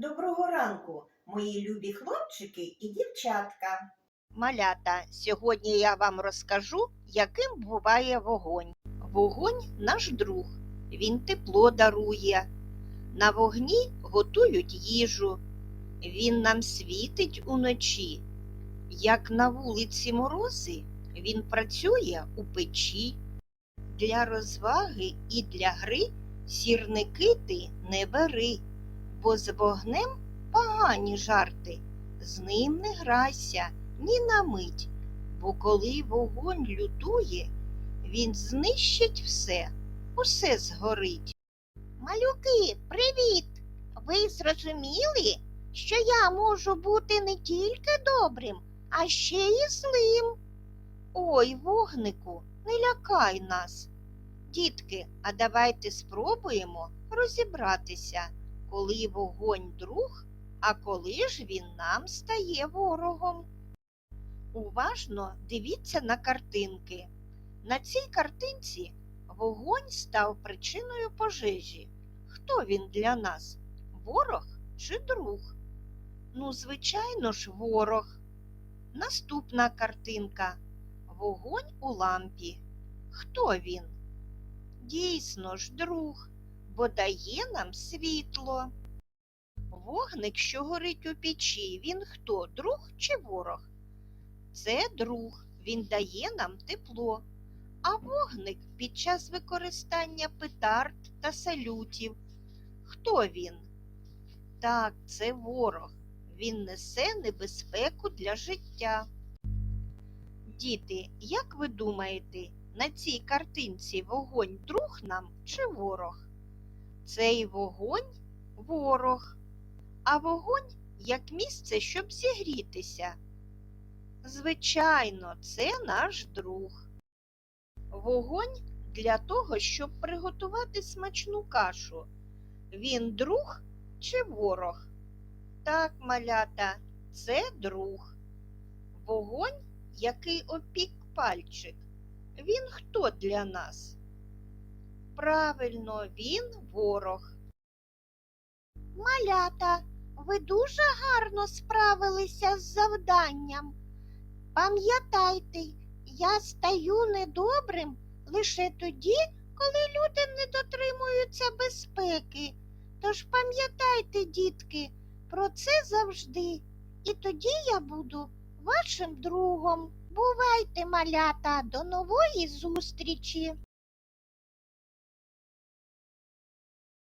Доброго ранку, мої любі хлопчики і дівчатка. Малята, сьогодні я вам розкажу, яким буває вогонь. Вогонь наш друг, він тепло дарує. На вогні готують їжу, він нам світить уночі. Як на вулиці морози, він працює у печі. Для розваги і для гри сірники ти не бери, бо з вогнем погані жарти, з ним не грайся ні на мить, бо коли вогонь лютує, він знищить все, усе згорить. Малюки, привіт! Ви зрозуміли, що я можу бути не тільки добрим, а ще й злим. Ой, вогнику, не лякай нас. Дітки, а давайте спробуємо розібратися, коли вогонь друг, а коли ж він нам стає ворогом. Уважно дивіться на картинки. На цій картинці вогонь став причиною пожежі. Хто він для нас? Ворог чи друг? Ну, звичайно ж, ворог. Наступна картинка. Вогонь у лампі. Хто він? Дійсно ж, друг, бо дає нам світло. Вогник, що горить у печі, він хто? Друг чи ворог? Це друг, він дає нам тепло. А вогник під час використання петард та салютів. Хто він? Так, це ворог. Він несе небезпеку для життя. Діти, як ви думаєте, на цій картинці вогонь друг нам чи ворог? Цей вогонь ворог, а вогонь як місце, щоб зігрітися. Звичайно, це наш друг. Вогонь для того, щоб приготувати смачну кашу. Він друг чи ворог? Так, малята, це друг. Вогонь, який опік пальчик. Він хто для нас? Правильно, він ворог. Малята, ви дуже гарно справилися з завданням. Пам'ятайте, я стаю недобрим лише тоді, коли люди не дотримуються безпеки. Тож пам'ятайте, дітки, про це завжди. І тоді я буду вашим другом. Бувайте, малята, до нової зустрічі!